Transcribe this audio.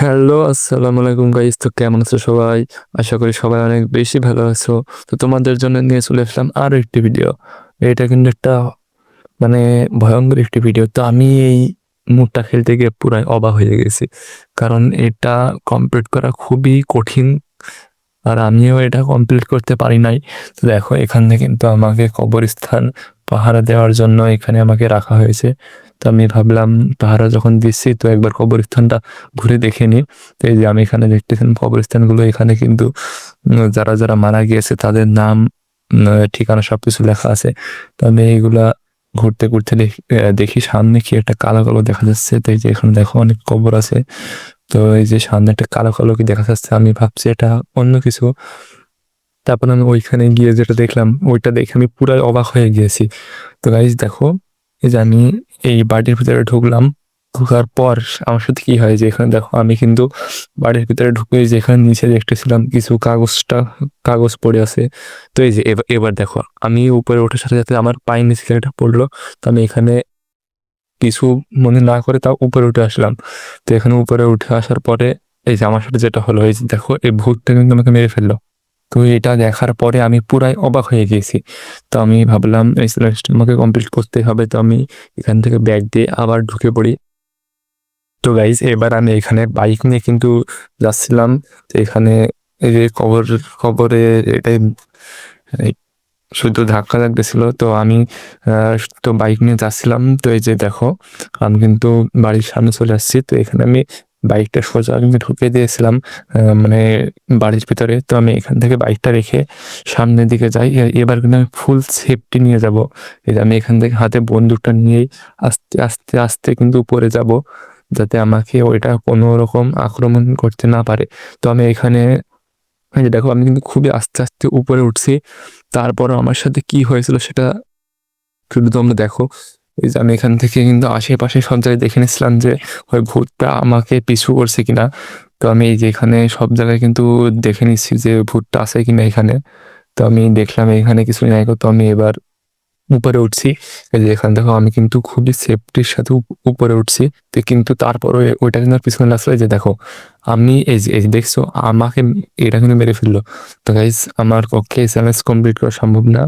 Hello, আসসালামু আলাইকুম guys তো কেমন আছো সবাই? আশা করি সবাই অনেক বেশি ভালো আছো। তো তোমাদের জন্য নিয়ে চলে আসলাম আরও একটি ভিডিও এটা কিন্তু একটা মানে ভয়ঙ্কর একটি ভিডিও তো আমি এই মুডটা খেলতে গিয়ে পুরাই অবাক হয়ে গেছি। কারণ এটা কমপ্লিট করা খুবই কঠিন আর আমিও এটা কমপ্লিট করতে পারি নাই। তো দেখো, এখানে কিন্তু আমাকে কবরস্থান পাহারা দেওয়ার জন্য এখানে আমাকে রাখা হয়েছে। তো আমি ভাবলাম পাহারা যখন দিচ্ছি, তো একবার কবরস্থানটা ঘুরে দেখে নিই তো এই যে আমি এখানে দেখতেছেন, কবরস্থানগুলো এখানে কিন্তু যারা যারা মারা গিয়েছে, তাদের নাম ঠিকানা সবকিছু লেখা আছে। তো আমি এইগুলা ঘুরতে ঘুরতে দেখি সামনে কি একটা কালো কালো দেখা যাচ্ছে। তো এই যে এখানে দেখো অনেক কবর আছে। তো এই যে সামনে একটা কালো কালো কি দেখা যাচ্ছে, আমি ভাবছি এটা অন্য কিছু। তারপর আমি ওইখানে গিয়ে যেটা দেখলাম, ওইটা দেখে আমি পুরাই অবাক হয়ে গিয়েছি। তো গাইজ দেখো, এই যে আমি এই বাড়ির ভিতরে ঢুকলাম। ঢুকার পর আমার সাথে কি হয় যে এখানে দেখো, আমি কিন্তু বাড়ির ভিতরে ঢুকে যেখানে নিচে দেখতেছিলাম কিছু কাগজটা, কাগজ পড়ে আছে। তো এই যে এবার দেখো, আমি উপরে ওঠার সাথে সাথে আমার পায়ের নিচে একটা পড়ল। তো আমি এখানে কিছু মনে না করে তাও উপরে উঠে আসলাম। তো এখানে উপরে উঠে আসার পরে এই যে আমার সাথে যেটা হলো, এই যে দেখো, এই ভূতটা কিন্তু আমাকে মেরে ফেলল। তো এটা দেখার পরে আমি পুরাই অবাক হয়ে গেছি। তো আমি ভাবলাম, এই সিলেবাসটা আমাকে কমপ্লিট করতে হবে। তো আমি এখান থেকে ব্যাগ দিয়ে আবার ঢুকে পড়ি। তো গাইজ এবার আমি এখানে বাইক নিয়ে কিন্তু যাচ্ছিলাম। তো এখানে এই যে কবর, কবরে এটাই শুধু ধাক্কা লাগতেছিল। তো আমি তো বাইক নিয়ে যাচ্ছিলাম। তো এই যে দেখো, আমি কিন্তু বাড়ির সামনে চলে আসছি। তো এখানে আমি বাইকটা সোজা আমি ঢুকে দিয়েছিলাম মানে বাড়ির ভিতরে। তো আমি এখান থেকে বাইকটা রেখে সামনের দিকে যাই। এবার কিন্তু আমি ফুল সেফটি নিয়ে যাব। এই আমি এখান থেকে হাতে বন্দুকটা নিয়েই আস্তে আস্তে আস্তে কিন্তু উপরে যাব, যাতে আমাকে ওইটা কোনো রকম আক্রমণ করতে না পারে। তো আমি এখানে দেখো, আমি কিন্তু খুবই আস্তে আস্তে উপরে উঠছি। তারপর আমার সাথে কি হয়েছিল সেটা শুধু তোমরা দেখো। এই যে আমি এখান থেকে কিন্তু আশেপাশে সব জায়গায় দেখে নিচ্ছিলাম যে, ওই ভূতটা আমাকে পিছু করছে কিনা। তো আমি এই যে এখানে সব জায়গায় কিন্তু দেখে নিচ্ছি যে, ভূতটা আছে কিনা এখানে। তো আমি দেখলাম এখানে কিছু নাই, তো আমি এবার উপরে উঠছি। এই যে এখানে দেখো আমি কিন্তু খুবই সেফটির সাথে উপরে উঠছি। তো কিন্তু তারপরে ওইটা কিন্তু পিছনে লাগছে এই যে দেখো, আমি এই যে, এই দেখছ, আমাকে এটা কিন্তু মেরে ফেলল। তো গাইজ আমার পক্ষে চ্যালেঞ্জ কমপ্লিট করা সম্ভব না।